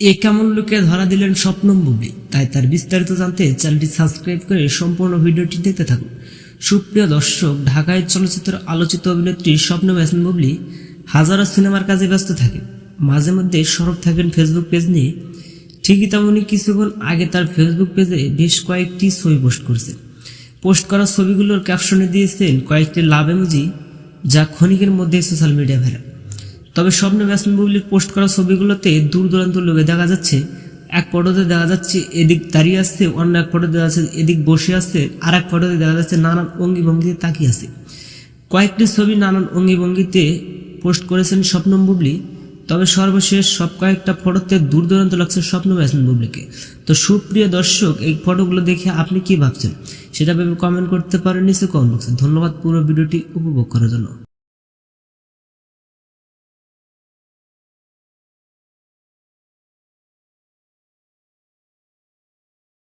এ কেমন লোকে ধরা দিলেন স্বপ্ন বুবলি তাই তার বিস্তারিত জানতে চ্যানেলটি সাবস্ক্রাইব করে সম্পূর্ণ ভিডিওটি দেখতে থাকুন। সুপ্রিয় দর্শক, ঢাকায় চলচ্চিত্র আলোচিত অভিনেত্রী স্বপ্ন ব্যাসন বুবলি হাজারো সিনেমার কাজে ব্যস্ত থাকেন। মাঝে মধ্যে সরব থাকেন ফেসবুক পেজ নিয়ে। ঠিকই তেমনই কিছুক্ষণ আগে তার ফেসবুক পেজে বেশ কয়েকটি ছবি পোস্ট করেছে পোস্ট করা ছবিগুলোর ক্যাপশনে দিয়েছেন কয়েকটি লাভ এমোজি যা ক্ষণিকের মধ্যে সোশ্যাল মিডিয়া ভাইরাল। তবে স্বপ্ন বুবলির পোস্ট করা ছবিগুলোতে দূর দূরান্ত লোকে দেখা যাচ্ছে, এক ফটোতে দেখা যাচ্ছে এদিক দাঁড়িয়ে আসছে, অন্য এক ফটোতে দেখা যাচ্ছে এদিক বসে আসছে আর এক ফটোতে দেখা যাচ্ছে নানান অঙ্গি ভঙ্গিতে তাকিয়ে আছে। কয়েকটি ছবি নানান অঙ্গি ভঙ্গিতে পোস্ট করেছেন স্বপ্ন বুবলি, তবে সর্বশেষ সব কয়েকটা ফটোতে দূর দূরান্ত লাগছে স্বপ্ন ব্যাসন বুবলিকে। তো সুপ্রিয় দর্শক, এই ফটোগুলো দেখে আপনি কি ভাবছেন? সেটা ভেবে কমেন্ট করতে পারেন নিচে কমেন্ট বক্সে ধন্যবাদ পুরো ভিডিওটি উপভোগ করার জন্য।